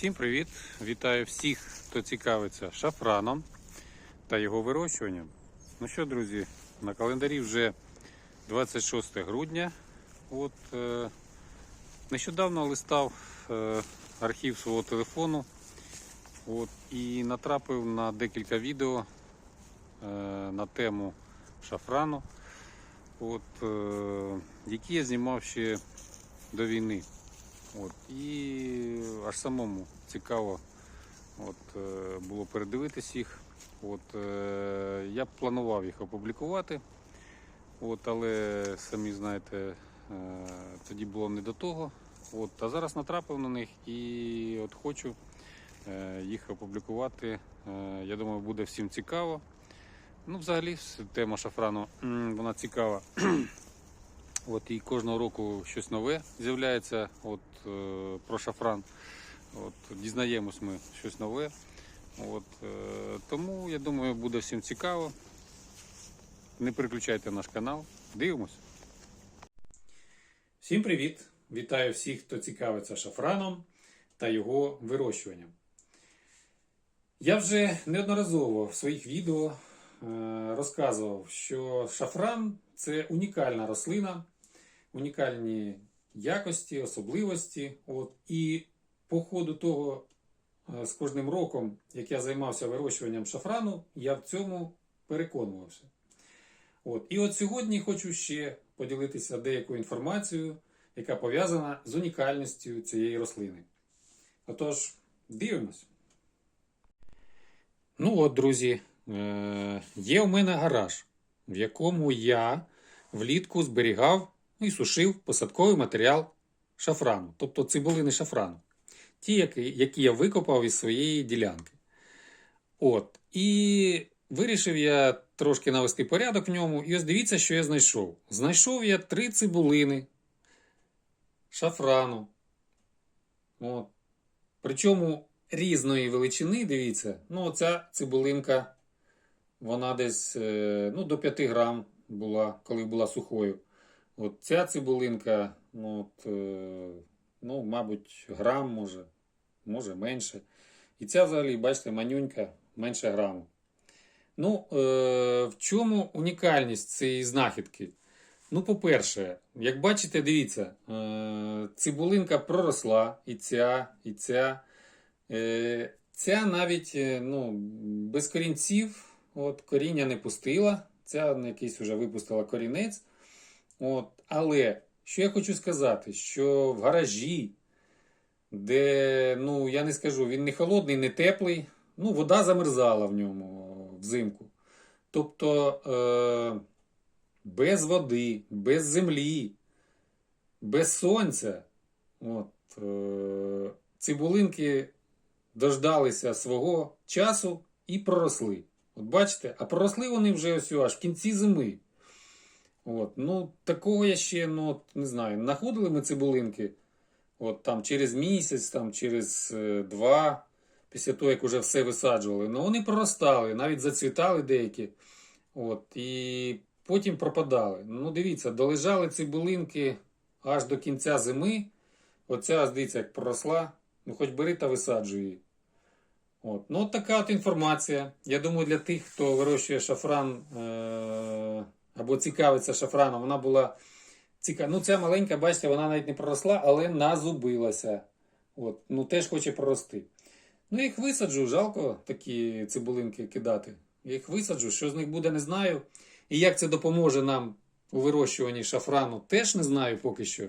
Всім привіт! Вітаю всіх, хто цікавиться шафраном та його вирощуванням. Ну що, друзі, на календарі вже 26 грудня. От, е, нещодавно листав е, архів свого телефону от, і натрапив на декілька відео е, на тему шафрану, от, е, які я знімав ще до війни. От, і аж самому цікаво от, е, було передивитись їх. От, е, я планував їх опублікувати, от, але самі знаєте, е, тоді було не до того. От, а зараз натрапив на них і от хочу їх опублікувати. Я думаю, буде всім цікаво. Ну, взагалі, тема шафрану вона цікава. От і кожного року щось нове з'являється от, е, про шафран. От, дізнаємось ми щось нове. От, е, тому я думаю, буде всім цікаво. Не переключайте наш канал. Дивимось. Всім привіт! Вітаю всіх, хто цікавиться шафраном та його вирощуванням. Я вже неодноразово в своїх відео е, розказував, що шафран це унікальна рослина, унікальні якості, особливості. От, і по ходу того, е, з кожним роком, як я займався вирощуванням шафрану, я в цьому переконувався. От. І от сьогодні хочу ще поділитися деякою інформацією, яка пов'язана з унікальністю цієї рослини. Отож, дивимось. Ну от, друзі, е, є у мене гараж, в якому я влітку зберігав і сушив посадковий матеріал шафрану, тобто цибулини шафрану. Ті, які, які я викопав із своєї ділянки. От. І вирішив я трошки навести порядок в ньому. І ось дивіться, що я знайшов. Знайшов я три цибулини шафрану. От. Причому різної величини, дивіться, ну, оця цибулинка, вона десь е, ну, до 5 грам була, коли була сухою. От ця цибулинка, ну, от, е, ну, мабуть, грам може, може менше. І ця взагалі, бачите, манюнька менше граму. Ну, е, в чому унікальність цієї знахідки? Ну, по-перше, як бачите, дивіться, е, цибулинка проросла, і ця, і ця. Е, ця навіть е, ну, без корінців, от, коріння не пустила. Ця якийсь вже випустила корінець. От, але що я хочу сказати, що в гаражі, де, ну, я не скажу, він не холодний, не теплий, ну, вода замерзала в ньому взимку. Тобто е, без води, без землі, без сонця. От, е, цибулинки дождалися свого часу і проросли. От бачите, а проросли вони вже ось аж в кінці зими. От, ну, такого я ще, ну, не знаю, знаходили ми цибулинки. От там через місяць, там через е, два, після того, як вже все висаджували. Ну, вони проростали, навіть зацвітали деякі. От, і потім пропадали. Ну, дивіться, долежали цибулинки аж до кінця зими. Оця, дивіться, як проросла. Ну, хоч бери та висаджуй її. От. Ну, от така от інформація. Я думаю, для тих, хто вирощує шафран е- або цікавиться шафраном, вона була цікава. Ну, ця маленька, бачите, вона навіть не проросла, але назубилася. От. Ну, теж хоче прорости. Ну, їх висаджу, жалко такі цибулинки кидати. Я їх висаджу, що з них буде, не знаю. І як це допоможе нам у вирощуванні шафрану, теж не знаю поки що.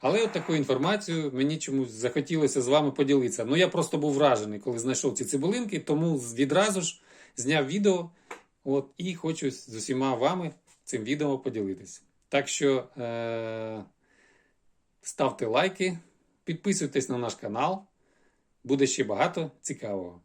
Але от таку інформацію мені чомусь захотілося з вами поділитися. Ну, я просто був вражений, коли знайшов ці цибулинки, тому відразу ж зняв відео от, і хочу з усіма вами цим відео поділитися. Так що е- ставте лайки, підписуйтесь на наш канал. Буде ще багато цікавого.